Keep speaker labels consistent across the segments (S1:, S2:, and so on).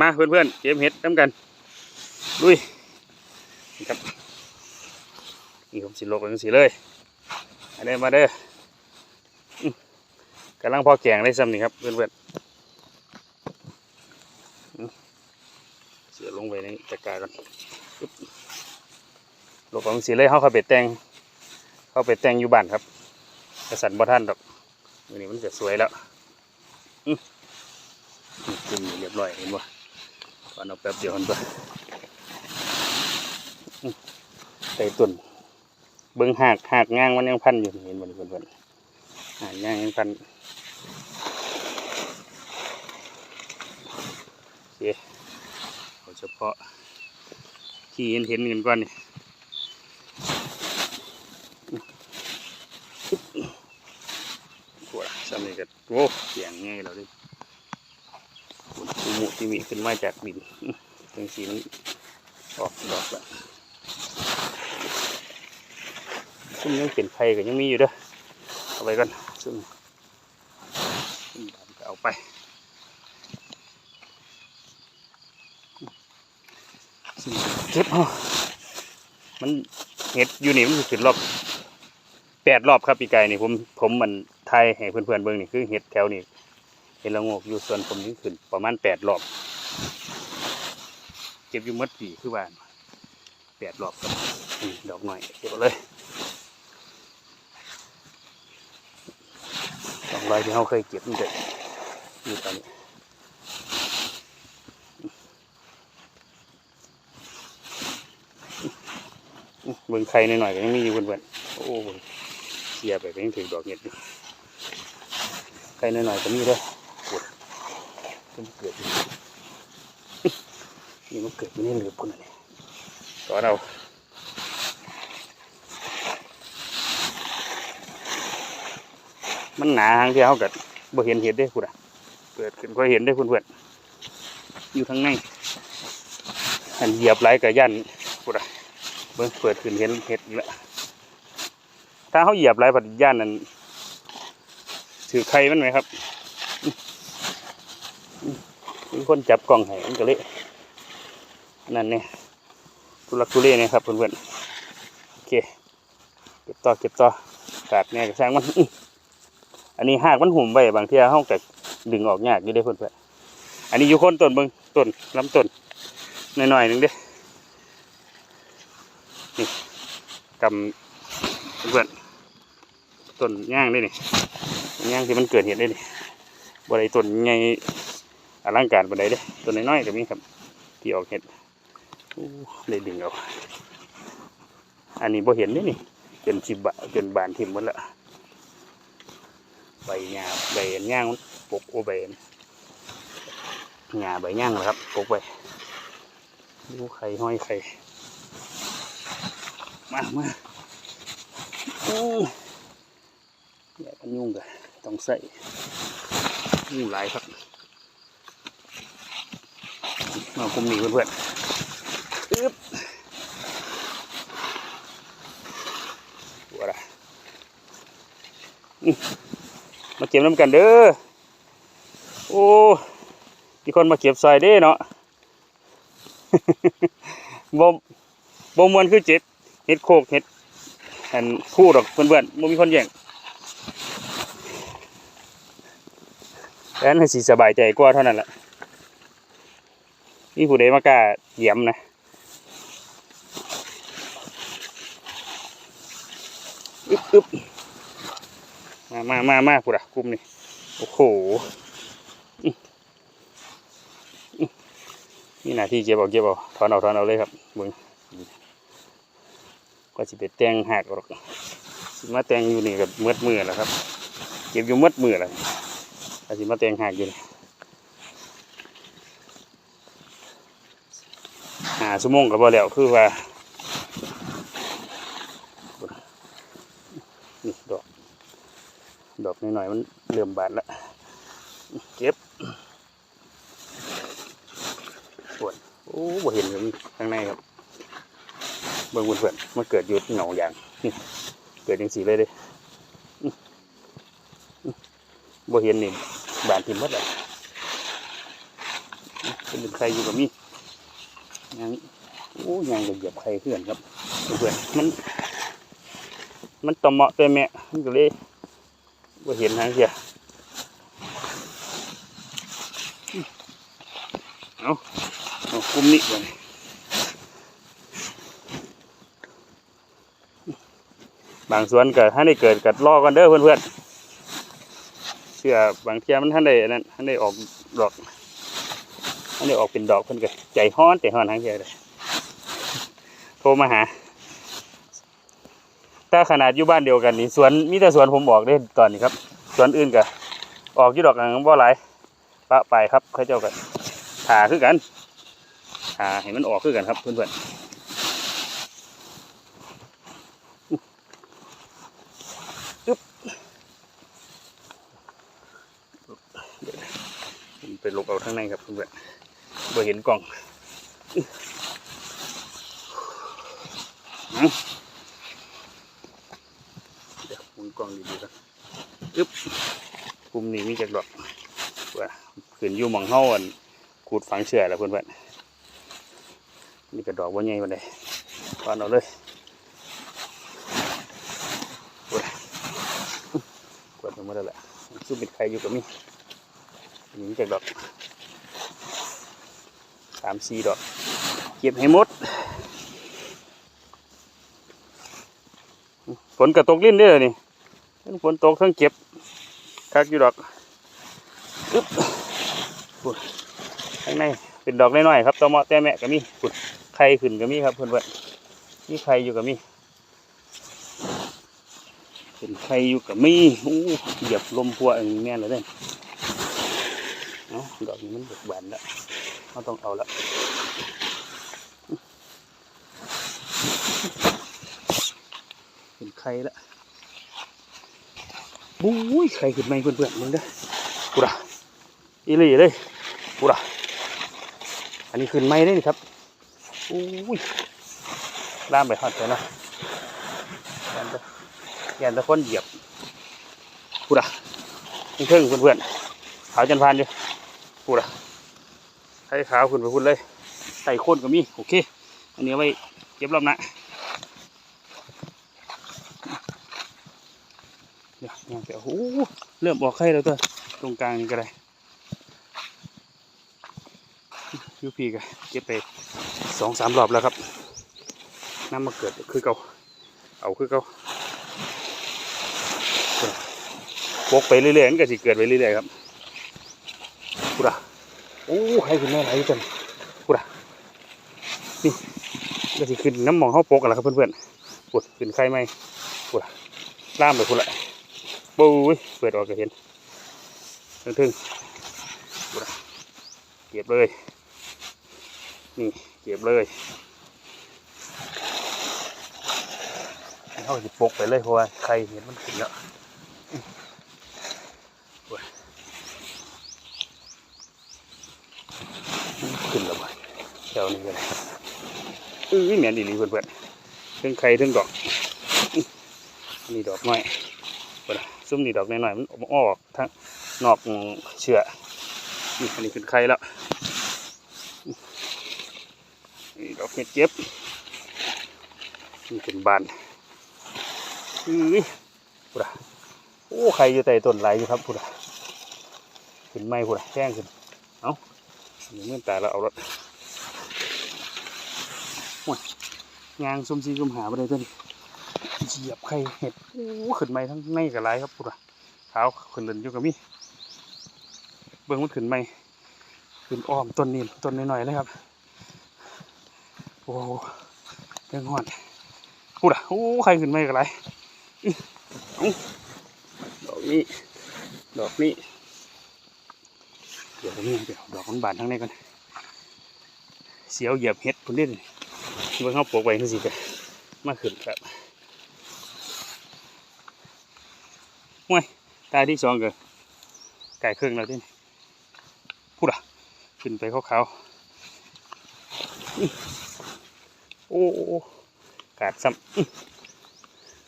S1: มาเพื่อนๆเก็บเห็ดน้ำกันลุยนะครับนี่ผมสิลกเป็นสีเลยอันนี้มาเด้อกำลังพอแกงได้ซ้ำนี่ครับเพื่อนๆเสียลงไปในตะกร้าก่อนปึ๊บเป็นสีเลยเขาเข้าไปแต่งเข้าไปแต่งอยู่บ้านครับกระสันบ่ท่านดอกวันนี้มันจะสวยแล้วจุ่มนี่เรียบร้อยเห็นบ่ ตอนเอาแป๊บเดียวมันตัวใส่ตุ่นเบิ้งหากหากง่างมันยังพันอยู่เห็นบ่นี่เพื่อนหากง่างยังพันโอเคเอาเฉพาะที่เห็นเห็นกันก่อนนี่ปวดสามีก็โอ้เสียงง่ายเราดิ มุที่มีขึ้นมาจากดินจังสีมันออกดอกแล้วซึ่งยังเป็นไผ่ก็ยังมีอยู่เด้อเอาไปก่อนซึ่งซึ่งก็เอาไปเก็บมันเห็ดอยู่นี่มันสิขึ้นรอบแปดรอบครับปีไกายนี่ผมผมมันไทยให้เพื่อนๆเบิ่งนี่คือเห็ดแถวนี้ เห็นละงกอยู่ส่วนผมนี่ขึ้น ประมาณแปดรอบ เก็บอยู่มัดปีคือว่าแปดรอบดอกหน่อยเก็บเลยดอกลอยที่เขาเคยเก็บมันจะอยู่ตอนนี้เบิ่งไข่หน่อยๆก็ยังมีอยู่เพื่อนๆโอ้โหเสียไปก็ยังถึงดอกเห็ดไข่หน่อยๆก็มีเด้วย มันเกิดอยู่นี่มันเกิดอยู่ในหลืบคนนี้ต่อเรามันหนาทางที่เขากัดบ่เห็นเห็ดได้คุณอะเปิดขึ้นก็เห็นได้คุณเพื่อนอยู่ทางในอันเหยียบไหลกับยันคุณอะเบิ่งเปิดขึ้นเห็นเห็ดอีกแล้วถ้าเขาเหยียบไหลปัดยันนั่นถือใครมันไหมครับ คนจับกล่องให้มันก็เละนั่นเนี่ยทุลักทุเลเนี่ยครับเพื่อนๆโอเคเก็บต่อเก็บต่อกาดเนี่ยกระช่างมันอันนี้หากมันหุ่มไปบางทีเขาก็ดึงออกยากอยู่เด้เพื่อนๆอันนี้อยู่คนต้นเบิ้งต้นลำต้นหน่อยๆหนึ่งเด้นี่กำเพื่อนต้นย่างได้นี่ย่างที่มันเกิดเหตุได้นี่บริต้นใหญ่ อลังการบันไดเด้ตัวน้อยๆก็มีครับที่ออกเห็ดอู้ได้ดึงเอาอันนี้บ่เห็นเด้นี่จนสิบบะจนบานทิ่มหมดละใบหญ้าใบย่างมันปกโอใบหญ้าใบย่านะครับปกไปดูไข่ห้อยไข่มามาอู้อย่ากันยุ่งกันต้องใส่ยุ่งหลายครับ มาคุมนี่เพื่อนๆอึ๊บตัวอะมาเก็บน้ำกันเด้อ โอ้มีคนมาเก็บซอยเด้เนาะบ่บ่มวนคือเจ็ดเห็ดโคกเห็ดอันคู่ดอกเพื่อนๆบ่มีคนแย่งแต่นั้นสิสบายใจกว่าเท่านั้นแหละ นี่ผู้ใดมากล้าเหยียมนะอึ๊บอึ๊บมามามามาผู้ใดกลุ่มนี่โอ้โหนี่หน้าที่เก็บเอาเก็บเอาถอนเอาถอนเอาเลยครับมึงก็สิไปแต่งหักหรอกสิมาแต่งอยู่นี่กับมืดมือแล้วครับ เก็บอยู่มืดมือแล้วก็สิมาแต่งหักอยู่นี่ หาชั่วโมงก็บ่แล้วคือว่านี่ดอกดอกน้อยๆมันเริ่มบานแล้วเก็บปวดโอ้บ่เห็นเลยข้างในครับเบิ่งเพื่อนมันเกิดอยู่เหงาอย่างนี่เกิดจังสีเลยเด้บ่เห็นนี่บานทิ่มหมดแล้วเป็นไข่อยู่กับมียังโอ้ยังจะเหยียบไข่เพื่อนครับเพื่อนมัน มันต่อมเหมาะตัวแม่มันก็เลยว่าเห็นทางเสียเอาเอาคุ้มนี่ก่อนบางส่วนเกิดถ้าได้เกิดกัดล่อกันเด้อเพื่อนๆเชื่อบางเทียมันท่านได้นั้นท่านได้ออกดอกท่านได้ออกเป็นดอกเพิ่อนก็ใจฮ้อนใจฮ้อนทางเสียเลย โทรมาหา ถ้าขนาดอยู่บ้านเดียวกันนี่สวนมีแต่สวนผมบอกได้ตอนนี้ครับ สวนอื่นก็ออกยู่ดอกอันบ่หลายปะไปครับเขาเจ้าก็ถาคือกันถาให้มันออกคือกันครับเพื่อนๆอึ๊บไปหลบเอาข้างในครับเพื่อนๆบ่เห็นกล่องอ เดี๋ยวหมุนกล้องดีๆกันอึ๊บกลุ่มนี้มีจักดอกว่าขึ้นอยู่หมองเฮาอันขูดฝังเชื่อแล้วเพื่อนๆนี่กระดอกว่าใหญ่ปานใดตอนเอาเลยกดกดลงมาแล้วแหละซุ่มเป็นใครอยู่กับมีนี่มีจักดอกสามสี่ดอก เก็บให้หมด นกระตกลิ้นเด้อนี่ทั้งฝนตกทั้งเก็บคักอยู่ดอกอึ๊บปุ่นข้างในเป็นดอกน้อยๆครับตอมาะแต่แม่ก็มีปุ่นไข่ขึ้นก็มีครับเพื่อนๆมีไข่อยู่ก็มีเป็นไข่อยู่ก็มีอู้เหยียบลมพัวอย่างนี้แม่เลยเด้อเอาดอกนี้มันเบิกบานแล้วเราต้องเอาละ เป็นไข่ละบุ้ยไข่ขึ้นไหมเพื่อนๆมึงเด้อกูด่ะอีหลีเลยกูด่ะอันนี้ขึ้นไหมได้นี่ครับอุ้ยล่ามไปหอดเลยนะยันตะยันตะคนเหยียบกูด่ะนี่เพิ่งเพื่อนๆขาวจันพานดิกูด่ะให้ขาวขึ้นไปพุ่นเลยใส่โคนก็มีโอเค อันนี้ไว้เก็บรอบหนะ เดี๋ยวยังเดี๋ยวโอ้โหเริ่มออกไข่แล้วตัวตรงกลางนี่ก็ได้ยูพีก็เก็บไปสองสามรอบแล้วครับ น้ำมาเกิดคือเก่าเอาคือเก่าปกไปเรื่อยๆมันก็สิเกิดไปเรื่อยๆครับกูด่ะโอ้ไข่ขึ้นแม่ไหลจังกูด่ะนี่ก็สิขึ้นน้ำหมองเข้าปกกันแล้วครับเพื่อนๆปวดขึ้นไข่ไหมกูด่ะล่ามไปคุณละ ปุ้ยเปิดออกก็เห็นทึ่งๆเก็บเลย นี่เก็บเลยเขาจะปกไปเลยเพราะว่าใครเห็นมันขึ้นแล้วขึ้นแล้วบ่แถวนี้กันอื้อเหม็นดีหลีเพื่อนๆทั้งไข่ทั้งดอกนี่ดอกน้อยเปิด ซุ้มนี่ดอกน้อยๆมันออกทั้งนอกเชื่อนี่อันนี้เป็นไข่แล้วนี่ดอกเห็ดเจ็บนี่เป็นบานอื้อพุดะโอ้ไข่อยู่ใต้ต้นไหลอยู่ครับพุดะขึ้นไม้พุดะแจ้งขึ้นเอาเมื่อตายแล้วเอารถโอ้างซุ่มซีซุ่มหาไปเลยตัวนี้ เหยียบไข่เห็ดโอ้ขึ้นไม่ทั้งในกับไรครับปุ๊ดอะเท้าขึ้นเดินอยู่กับมี่เบื้องมันขึ้นไม่ขึ้นอ้อมต้นนี้ต้นน้อยๆเลยครับโอ้เรื่องหอนปุ๊ดอะโอ้ไข่ขึ้นไม่กับไรดอกนี้ดอกนี้เดี๋ยวนี้เดี๋ยวดอกมันบานทั้งในก่อนเสียวเหยียบเห็ดพุ่นเด่นเบื้องเขาปลูกไว้นี่สิจะมาขึ้นครับ ห้วยตาที่สองก็ไก่เครื่องแล้วที่นี่พูดอะขึ้นไปขาวๆอื้อโอ้โอ้กาดซ้ำอื้อ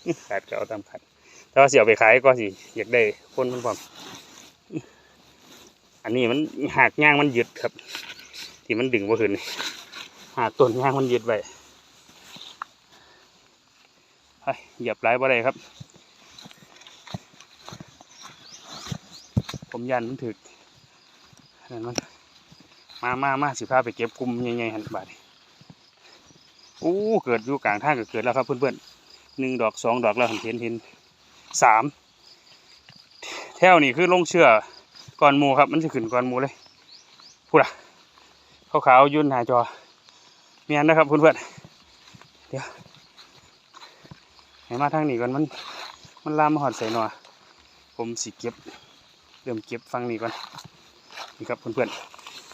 S1: อื้อกาดก็เอาตามขัดแต่ว่าเสียวไปขายก็สิอยากได้คนมันความอันนี้มันหากย่างมันหยึดครับ ที่มันดึงบ่ขึ้นนี่หากต้นยางมันยึดไว้ไปเหยียบหลายบ่ได้ครับ ผมยันมันถึกนั่นมันมามามาสิพาไปเก็บกลุ่มใหญ่ๆหันบาดอู้เกิดอยู่กลางทางก็เกิดแล้วครับเพื่อนๆหนึ่งดอกสองดอกแล้วเห็นเห็นสามแถวนี้คือลงเชื่อก่อนมูครับ มันจะขึ้นก่อนมูเลยพูดอะขาวๆยุ่นหน้าจอเมียนนะครับเพื่อนๆเดี๋ยวให้มาทางนี้ก่อนมัน มันลามมาหอดใส่หนอผมสิเก็บ เริ่มเก็บฟังนี้ก่อนนี่ครับเพื่อน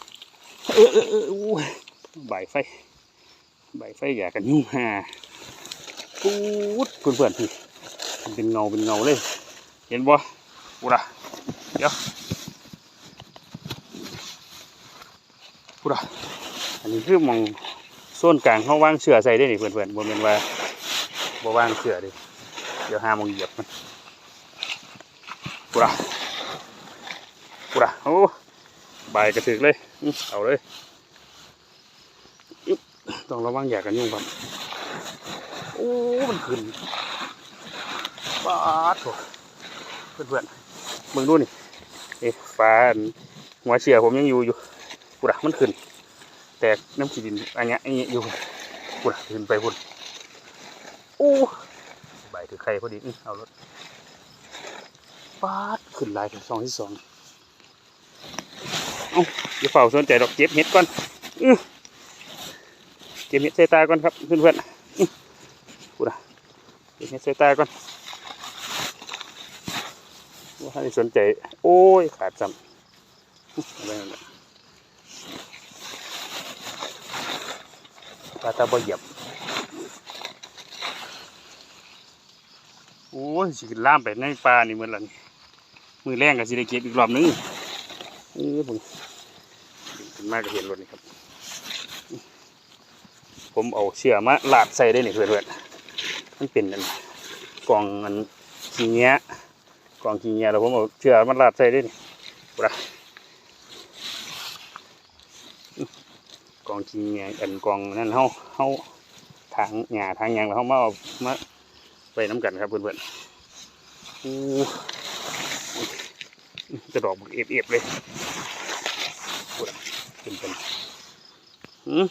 S1: ๆเออเออเอออู้ใบไฟใบไฟอยากกันยุ่งฮ่าปูดเพื่อนเพื่อนๆนี่มันเป็นเงาเป็นเงาเลย เห็นบ่ปูดะเดี๋ยวปูดะอันนี้คือหมองส่วนกลางเขาวางเสือใส่ได้นี่เพื่อนเพื่อนๆบ่แม่นว่าบ่วางเสือเดิเดี๋ยวหาหมองเหยียบมันปูดะ ปูดะโอ้ใบกระถึกเลย เอาเลย ต้องระวังอย่ากันยุ่งครับ โอ้ มันขึ้นปาดโถเพื่อนเพื่อนมึงดูนี่เอ๊ะฟ้าอันหัวเชียผมยังอยู่อยู่ปุระมันขึ้น แตกน้ำขีดินอันเนี้ยอันนี้อยู่ปุระขึ้นไปพุ่นโอ้ใบถือไข่พอดีเอารถปาดขึ้นลายถึงสองที่สอง เอาอย่าเฝ้าสนใจดอกเก็บเห็ดก่อนเก็บเห็ดใส่ตาก่อนครับเพื่อนๆอื้อพูดอะเก็บเห็ดใส่ตาก่อนว่าให้สนใจ โอ้ยขาดซ้ำอะไรนั่นแหละตาตาบ่เหยียบโอ้ยสิล่ามไปในป่านี่เหมือนหละนี่มือแรงก็สิได้เก็บอีกรอบนึงเออผม ขึ้นมาก็เห็นรถนี่ครับ ผมเอาเชือกมาลาดใส่ได้นี่เพื่อนๆมันเป็นอันกล่องอันขี้เงี้ยกล่องขี้เงี้ยแล้วผมเอาเชือกมาลาดใส่ได้นี่ปะกล่องขี้เงี้ยอันกล่องนั่นเฮาเฮาทางหญ้าทางหยางแล้วเฮามาเอามาไปน้ำกันครับเพื่อนๆอู้จะดอกบักเอฟเลย เป็นเป็นหืม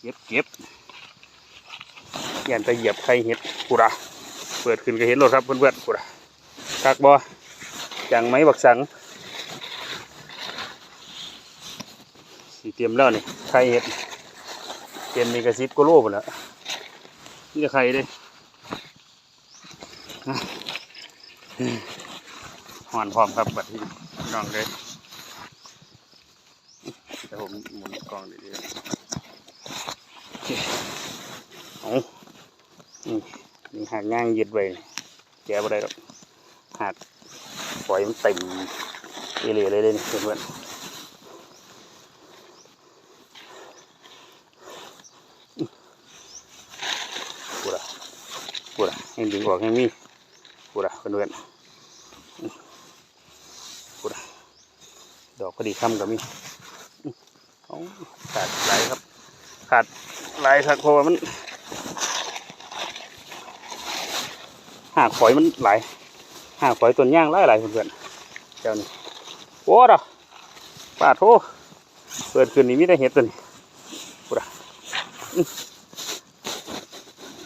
S1: เก็บเก็บยันไปเหยียบไข่เห็ดกูระเปิดขึ้นก็เห็นรถครับเพื่อนๆกูระคักบอจังไหมบักสังสีเตรียมแล้วนี่ไข่เห็ดเตรียมมีกระซิบก็โลหมดแล้วนี่จะไข่เด้อะหอนพร้อมครับบัดที่น้องเลย เดี๋ยวผมหมุนกล้องดีๆครับโอเคเอานี่นี่ หากง่างยึดไว้แกะบ่ได้หรอกหากปล่อยมันเต็มเอเล่เลยเลยนี่เพื่อนกูละกูละให้ดึงออกให้มีกูละเพื่อนกูละดอกพอดีค่ำกับมีขาดไหลครับ ขาดไหลครับเพราะว่ามัน หากฝอยมันไหลหากฝอยต้นย่างไหลไหลายเพื่อนๆเจ้านี่โอ้ดะปาดโถเปิดขึ้นนี่มิได้เห็ดตัวนี้ปูดะอื้อ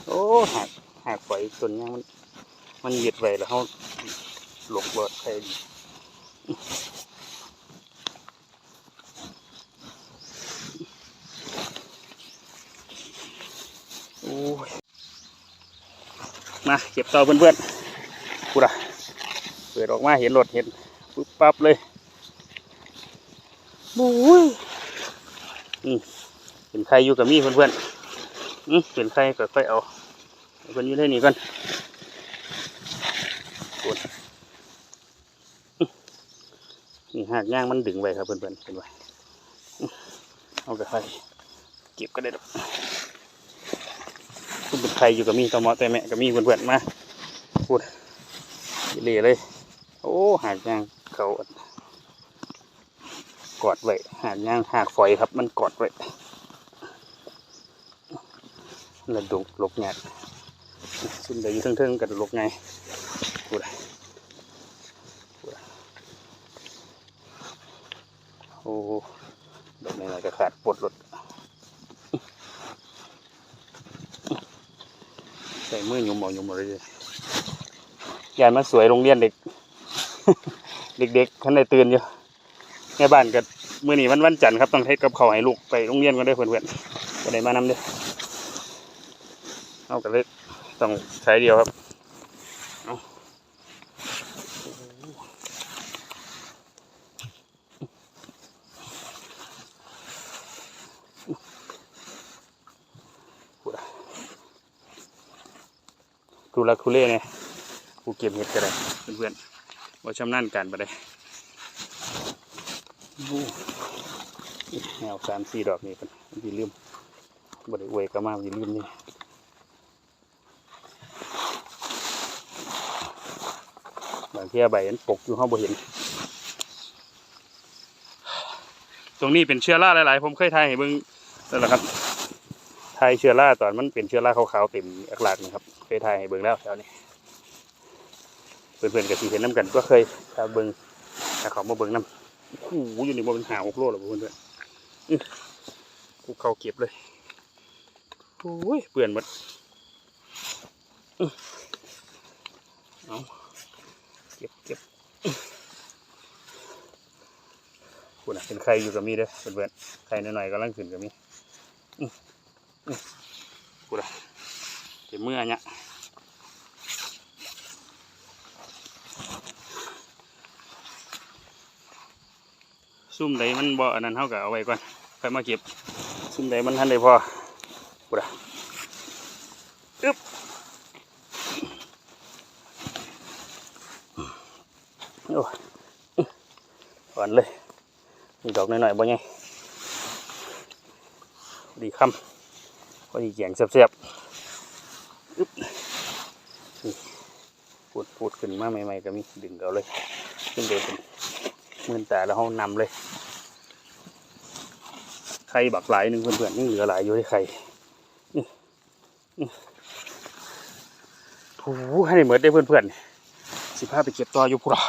S1: โอ้หากหากฝอยต้นย่างมัน มันเหยียดไปแล้วเขาหลกเบิดใครดี โอ้ย มาเก็บเตาเพื่อนๆกูด่ะเปิดออกมาเห็นรถเห็นปุ๊บปั๊บเลยบู๊ยอืมเป็นใครอยู่กับมี่เพื่อนๆอืมเป็นใครก็ค่อยเอาเอาคนอยู่ได้นี่ก่อนกดอื้อนี่หากย่างมันดึงไว้ครับเพื่อนๆเห็นไหมอื้อเอาไปเก็บก็ได้ดอก คุณเป็นใครอยู่กับมีตอมอแต่แม่กับมีเพื่อนๆมาพูดอีเหลเลย โอ้หากยางเขากอดไว้หากย่างหากฝอยครับ มันกอดไว้แล้วดุลกแงดซึ่งเดี๋ยวอยู่เทิงๆกับลกไงกูดกูดโอ้ดอกนี้อะไรก็ขาดปวดรถ ใส่มือหยุ่มเอาหยุ่มหมดเลยยายมาสวยโรงเรียนเด็ก เด็กๆท่านได้ตื่นอยู่แม่บ้านก็มื่อนี้วันวันจันทร์ครับต้องเทศกับเขาให้ลูกไปโรงเรียนกันด้วยเพื่อนๆก็ได้มานำเด้อเอากันเลยต้องใช้เดียวครับ ลักคุเล่เนี่ยกูเก็บเห็ดก็ได้เพื่อนๆว่าชำนาญการไปได้โอ้แนวสามสี่ดอกนี่กันอย่าลืมบ่ได้อวยก็มาอย่าลืมนี่บางทีใบมันปกอยู่ห้องบ่เห็น ตรงนี้เป็นเชื้อราหลาย ๆ ผมเคยทายให้เบิ่งนั่นแหละครับ ทายเชื้อราตอนมันเป็นเชื้อราขาวๆเต็มอักหลากนะครับเคยทายให้เบิ่งแล้วแถวนี้เพื่อนๆกับที่เห็นน้ำกันก็เคยถ้าเบิ่งถ้าเขามาเบิ่งน้ำโอ้โหอยู่ในี่บ่เป็นหาหกโลหรอเพื่อนๆอื้อกูเข้าเก็บเลยโอ้ยเปื่อนหมดเอาเก็บเก็บคุณน่ะเป็นใครอยู่กับมีเด้อเพื่อนๆใครหน่อยๆกำลังขึ้นกับมีด กูนะเก็บเมื่อเนี่ยซุ่มใดมันบ่อันนั้นเท่ากับเอาไว้ก่อนค่อยมาเก็บ ซุ่มใดมันทันได้พอกูดะอึ๊บโอ้อ่อนเลย ดอกหน่อยๆบ่ไงดีคำ พอดีแกงแซ่บๆอึ๊บนี่พูดพูดขึ้นมาใหม่ๆก็มีดึงเอาเลยขึ้นเดินเป็นมื่นตาแล้วเขานำเลย ไข่บักหลายหนึ่งเพื่อนๆยังเหลือหลายอยู่ที่ไข่นี่นี่โอ้โหให้เหมือนได้เพื่อนๆสิพาไปเก็บต่ออยู่พุระ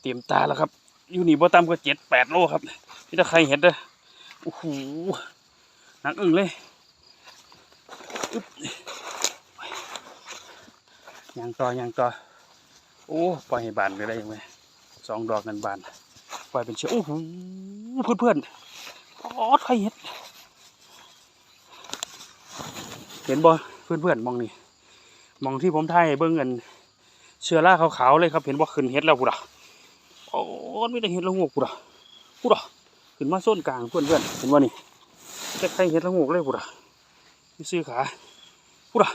S1: เตรียมตาแล้วครับ อยู่นี่บ่ต่ำกว่าเจ็ดแปดโลครับพี่ตะไครเห็นเด้อโอ้โหหนักอึ้งเลย อึ๊บยางต่อยางต่อโอ้ปล่อยให้บานไปได้ยังไงสองดอกนันบานปล่อยเป็นเชือกโอ้โหเพื่อนเพื่อนๆอ๋อไทยเห็ดเห็นบ่เพื่อนเพื่อนมองนี่มองที่ผมถ่ายให้เบิ่งกันเชื้อราขาวๆเลยครับ เห็นบ่ขึ้นเห็ดแล้วกูดะโอ้ไม่ได้เห็ดละงวกกูด่ะกูดะขึ้นมาโซนกลางเพื่อนเพื่อนเห็นบ่นี่จะใครเห็ดละงวกเลยกูดะ นี่ซื้อขากูดอะ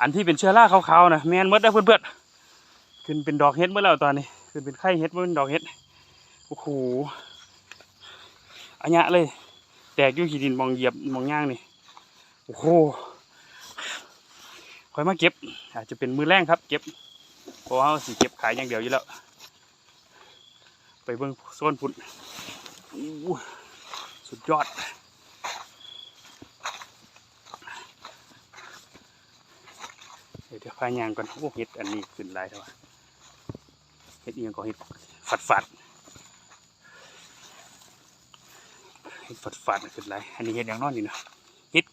S1: อันที่เป็นเชื้อราขาวๆนะแมนมดได้เพื่อนเพื่อนๆขึ้นเป็นดอกเห็ดเมื่อแล้วตอนนี้ขึ้นเป็นไข่เห็ดเมันเป็นดอกเห็ดโอ้โหอันเนี้ยเลย แตกยู่ขีดินมองเหยียบมองย่างนี่โอ้โหคอยมาเก็บ อาจจะเป็นมือแรงครับ เก็บเพราะว่าสิเก็บขายอย่างเดียวอยู่แล้วไปเบิ่งโซนพุ่นสุดยอด เดี๋ยวเดี๋ยวพายางก่อนโอ้เห็ดอันนี้ขึ้นหลายแล้วเห็ดอียงก็เห็ดฝัดฝัดเห็ดฝัดฝัดขึ้นหลายอันนี้เห็ดอย่างนอนนี่นะเห็ด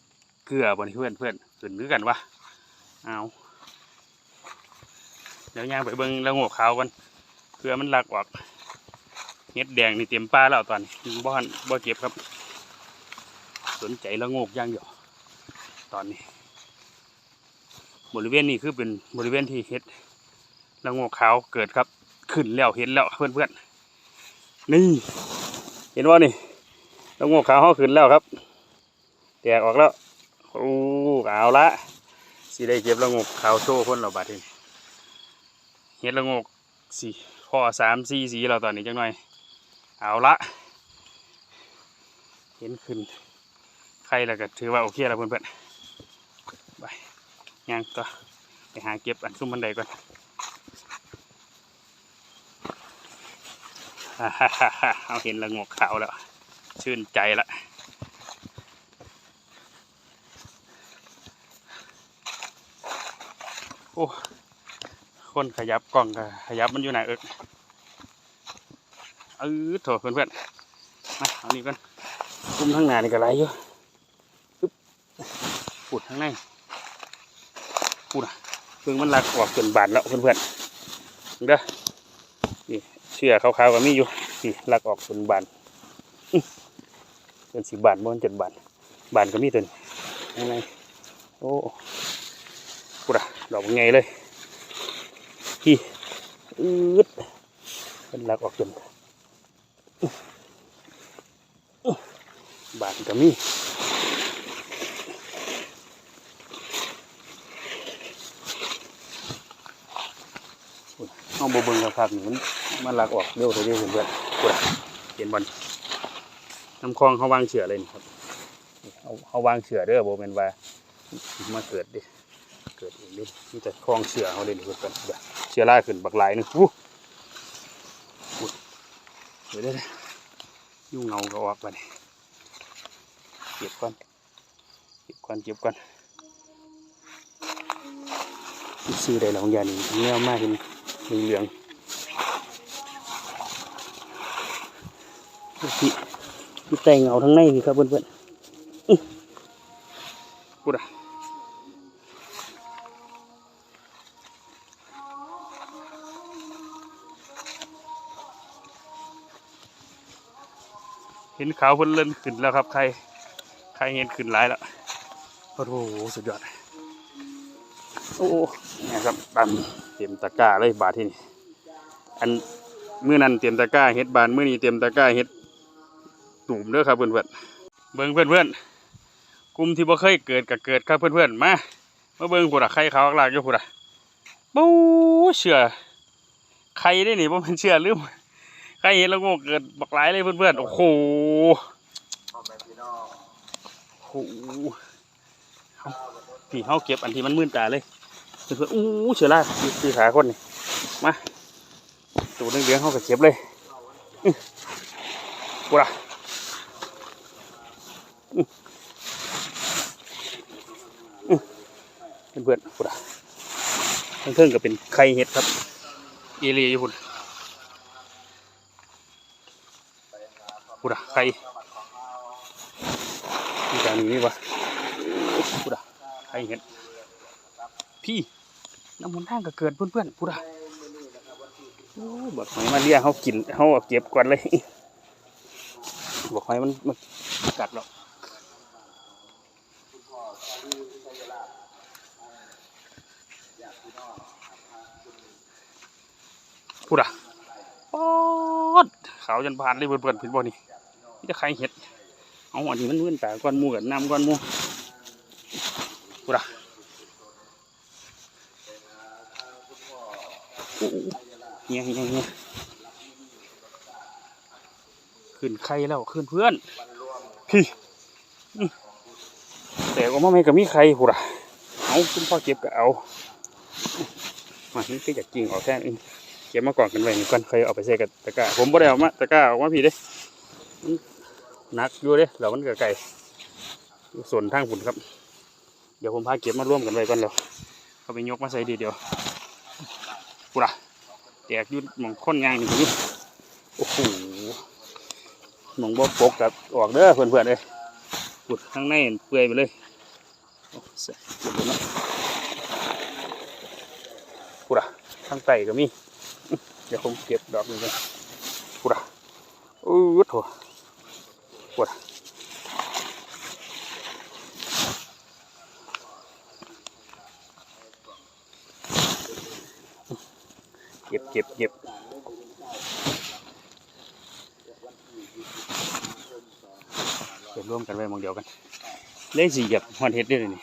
S1: เกลือบนเพื่อนเพื่อนขึ้นหรือกันวะเอาเดี๋ยวยางไปเบิ่งแล้วงวกขาวกันเกลือมันหลักออกเห็ดแดงนี่เต็มป้าแล้วตอนนี้บ่หันบ่เก็บครับ สนใจละโงกอย่างเดียวตอนนี้ บริเวณนี้คือเป็นบริเวณที่เห็ดละโงกขาวเกิดครับ ขึ้นแล้วเห็นแล้วเพื่อนๆนี่ เห็นว่านี่ละโงกขาวเขาขึ้นแล้วครับ แตกออกแล้วโอ้เอาละสีได้เก็บละโงกขาวโชว์คนเราบัดนี้เห็ดละโงกสี่พ่อสามสี่สีเราตอนนี้จังหน่อย เอาละเห็นขึ้นใครล้วก็ถือว่าโอเคแล้วเพื่อนๆ ย่างก็ไปหาเก็บอันซุ้มบันไดก่อนเอาเห็นละงกขาวแล้ว ชื่นใจละโอ้คนขยับกล้องขยับมันอยู่ไหนเอิกเออโถเพื่อนเพื่อนๆมาเอานี่กันคุ้มทั้งหน้านี่ก็ไรอยู่ปึ๊บปุดทั้งใน ปุดอะเพิ่งมันลักออกจนบานแล้วเพื่อนเพื่อนๆเด้อนี่เชื่อขาวๆก็มีอยู่นี่ลักออกจนบานเป็นสิบบาทบนเจ็ดบาทบาทก็มีตัวนี้ยังไงโอ้กูด่ะดอกไงเลยพี่อืดเป็นลักออกจนบาทก็มีอุ๊ยเอา บเบิงกับภาพนี่มันมันหลักออกเร็วเลยเด้อเพื่อนๆกดเห็นบอลน้ำคลองเขาวางเชือเลยครับเขาเขาวางเชือเด้อโบเป็นว่ามาเกิดดิเกิดเองดินี่แต่คลองเชือเขาเลยนี่เพื่อนเชือล่าขึ้นบักหลายนึงวู้วู้เดี๋ยวได้ยุ่งเงาก็ออกไปนี่เก็บก่อนเก็บก่อนเก็บก่อนซื้อได้แล้วของยานี่เงี้ยมากเห็น เหลืองๆพี่มีแต่เงาทั้งในนี่ครับเพื่อนๆอื้อพูดอะเห็นขาวเพิ่นเล่นขึ้นแล้วครับ ใคร ใครเห็นขึ้นหลายแล้วโอ้โหสุดยอด โอ้โหเนี่ยครับตาม เตรียมตะกร้าเลยบาทที่นี่อันเมื้อนั้นเตรียมตะกร้าเฮ็ดบานมื้อนี้เตรียมตะกร้าเฮ็ดตุ่มเด้อครับเพื่อนเพื่อนเบิ่งเพื่อนเพื่อนกลุ่มที่บ่เคยเกิดก็เกิดครับเพื่อนเพื่อนมามาเบิ่งพุ่นอะไข่ขาวอักลากอยู่พุ่นอะปู๊เชื่อไข่ได้หนี่บ่แมันเชื่อลืมไข่เห็นแล้วโง่เกิดบักหลายเลยเพื่อนเพื่อนโอ้โหโอ้โหพี่เฮาเก็บอันที่มันมื่นตาเลย เพื่อนเพื่ออู้เชื่อละคือขาคนนี่มาตัวเหลืองเฮาก็เก็บเลยอื้อพุ่นอะเพื่อนๆพุดอะทั้งเทิงก็เป็นไข่เห็ดครับเอเลียอยู่พุ่นพุดอะไข่มีการนี้วะพุดอะไข่เห็ดพี่ น้ำมันทางก็เกิดเพื่อนๆพุดอะบอกหอยมาเลี้ยเขากินเขาเอาเก็บก่อนเลยบอกหอยมันมันกัดหรอกพูดอะปอดขาวจนผ่านเลยเปิดๆผิดบ่นี่นี่จะใครเห็ดเอาอันนี้มันเมื่อนตาก้อนมูกับน้ำก้อนมูพูดอ่ะอู้อู้เงี้ยเงี้ยเงี้ยขึ้นไข่แล้วขึ้นเพื่อนพี่แต่ก็มาไม่กับมีใครพูดอะเอาคุณพ่อเก็บก็เอามานี่ก็อยากกินออกแค่นี้เก็บมาก่อนกันไว้นี่ก่อนเคยเอาไปใส่กับตะกร้าผมบ่ได้เอามาตะกร้าออกมาพี่เด้นักอยู่เด้แล้วมันก็ไก่ส่วนทางฝุ่นครับ เดี๋ยวผมพาเก็บมาร่วมกันไว้ก่อนแล้วเอาไปยกมาใส่ดีเดียว ปุระแตกยุ่หมองค้นยางอยู่นี่โอ้โหหมองบ่ปกกับออกเด้อเพื่อนๆเลยปุดข้างในเปื่อยไปเลยโอ้เสียเก็บไว้เนาะปุระข้างใต้ก็มีเดี๋ยวผมเก็บดอกนี้กันปุระอู้วโถปุระ เก็บเก็บเก็บร่วมกันไว้มองเดียวกัน เล่สีเหยียบหอนเห็ดด้เลยนี่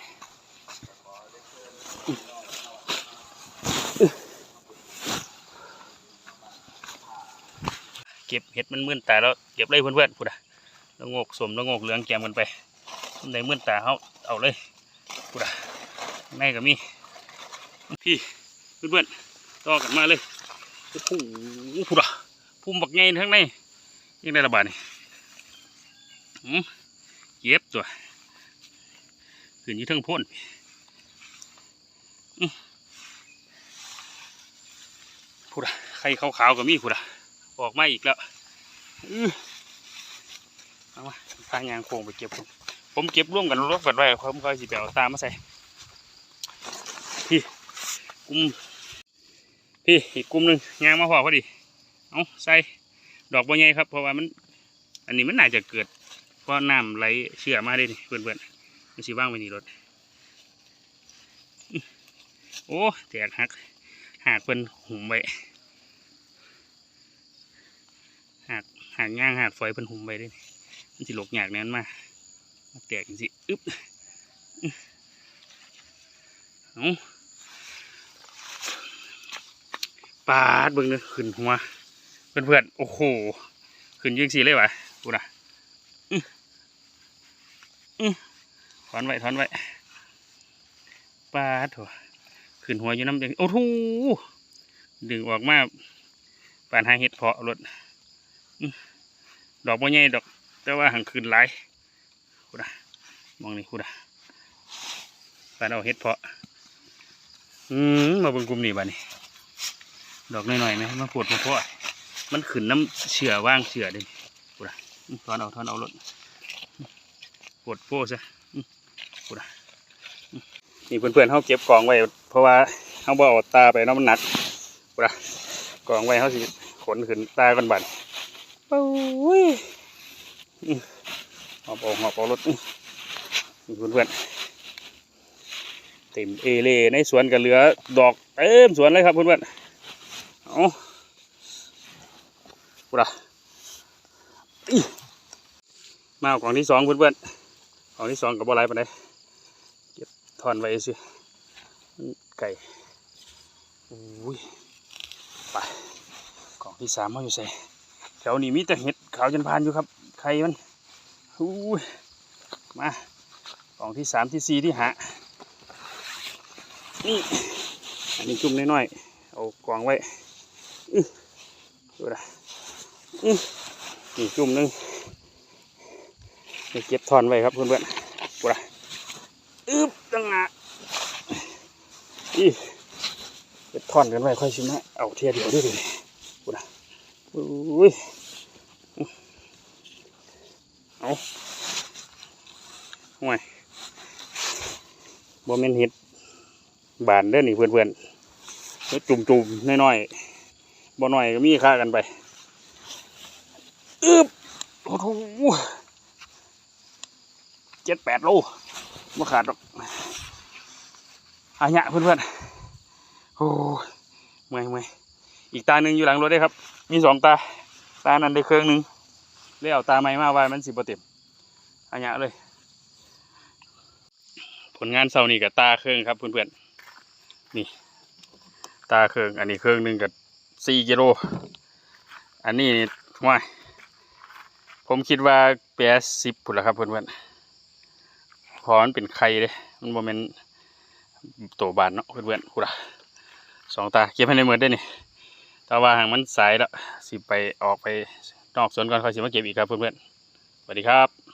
S1: เก็บเห็ดมันมื่นตาแล้วเก็บเลยเพื่อนๆพูดอะแล้วงกสมแล้วงกเหลืองแกมกันไปในมื่นตาเขาเอาเลยพูดอะในก็มีพี่เพื่อนๆต่อกันมาเลย โอ้โหพูดอะพุ่มบักไงทั้งในยังได้ระบาดนี่อืมเก็บตัวขึ้นอยู่เทั้งพ่นอื้อพูดอะไข่ขาวๆก็มีพูดอะออกมาอีกแล้วอื้อเอามาพายางโค้งไปเก็บผมผมเก็บร่วมกันรถกันไว้ผมก็สิไปเอาตามมาใส่พี่กุม พี่อีกกลุ่มหนึ่งยางมาพอพอดีเอาใส่ดอกบัวใหญ่ครับเพราะว่ามัน อันนี้มันน่าจะเกิดเพราะน้ำไหลเชื่อมาได้นี่เพื่อนๆมันสิว่างไว้นี่รถโอ้แตกหักหักเป็นหุ่มไว้หักหักย่างหักฝอยเป็นหุ่มไว้ได้มันสิหลกหยากแน่นมามาแตกจังสิอึ๊บเอา ปาดเบิ่งเลยขึ้นหัว เพื่อนเพื่อนโอ้โห ขึ้นยิงสีเลยวะกูนะอืออื้อถอนไว้ถอนไว้ปาดโถขึ้นหัวอยู่น้ำจังโอ้โหดึงออกมาปานหาเห็ดเพาะรถดอกบ่ใหญ่ดอก แต่ว่าหังขึ้นหลายกูนะมองนี่กูนะปานเอาเห็ดเพาะ อืมมาบิ่งกลุ่มนี้บ้านี่ ดอกน้อยๆไหมมาปวดมาเพาะมันขึ้นน้ำเชื่อว่างเชื่อดิกูนะอื้อถอนเอาถอนเอารถปวดโป้ซะอื้อกูนะอื้อนี่เพื่อนๆเขาเก็บกองไว้ เพราะว่าเขาบเอาตาไปเนาะมันหนักกูนะกองไว้เขาสิขนขึ้นตากันบัดปุ้ยหอบเอาหอบเอารถนี่เพื่อนๆเต็มเอเล่ในสวนก็เหลือ ดอกเต็มสวนเลยครับเพื่อนๆ เอากูละมาเอางที่สองเพื่อนๆกล่องที่สองกับบัวไหลไปไหนเก็บทอนไว้สิไก่อุ้ยไปกล่องที่สามมาอยู่ใส่แถวนี้มีแต่เห็ดขาวจนพานอยู่ครับไข่มันอุ้ยมากล่องที่สามที่สี่ที่หานี่อันนี้จุ่มน้อยๆเอากล่องไว้ ดูนะอือนี่จุ่มหนึงเก็บทอนไว้ครับเพื่อนๆกูละอึ๊บตั้งหนาอีเก็บทอนกันไว้ค่อยชิมนะเอาเทียเดียวด้วยดิกูละอุ้ยเอาห่วยบ่แม่นเห็ดบานเด้อนี่เพื่อนๆเฮ็ดจุ่มๆน้อยๆ บ่หน้อยก็มีค่ากันไปอึบโอ้โหเจ็ดแปดโลมาขาดหรอกอาญะเพื่อนๆโอ้เมื่อยเมื่อยอีกตาหนึ่งอยู่หลังรถได้ครับ มีสองตา ตานั้นได้เครื่องหนึ่งเลยเอาตาใหม่มาไว้มันสิบเต็มอาญะเลย ผลงานเสาร์นี่กับตาเครื่องครับเพื่อนๆนี่ ตาเครื่องอันนี้เครื่องหนึ่งกับ สี่กิโล อันนี้ว่าผมคิดว่าแปดสิบผุนละครับเพื่อนๆเพอมันเป็นไข่เลยมันโมเมนโตบานเนาะเพื่อนๆกูละสองตาเก็บให้ในมือได้นี่แต่ว่าหางมันสายแล้วสิไปออกไปนอกสวนก่อนค่อยสิมาเก็บอีกครับเพื่อนๆสวัสดีครับ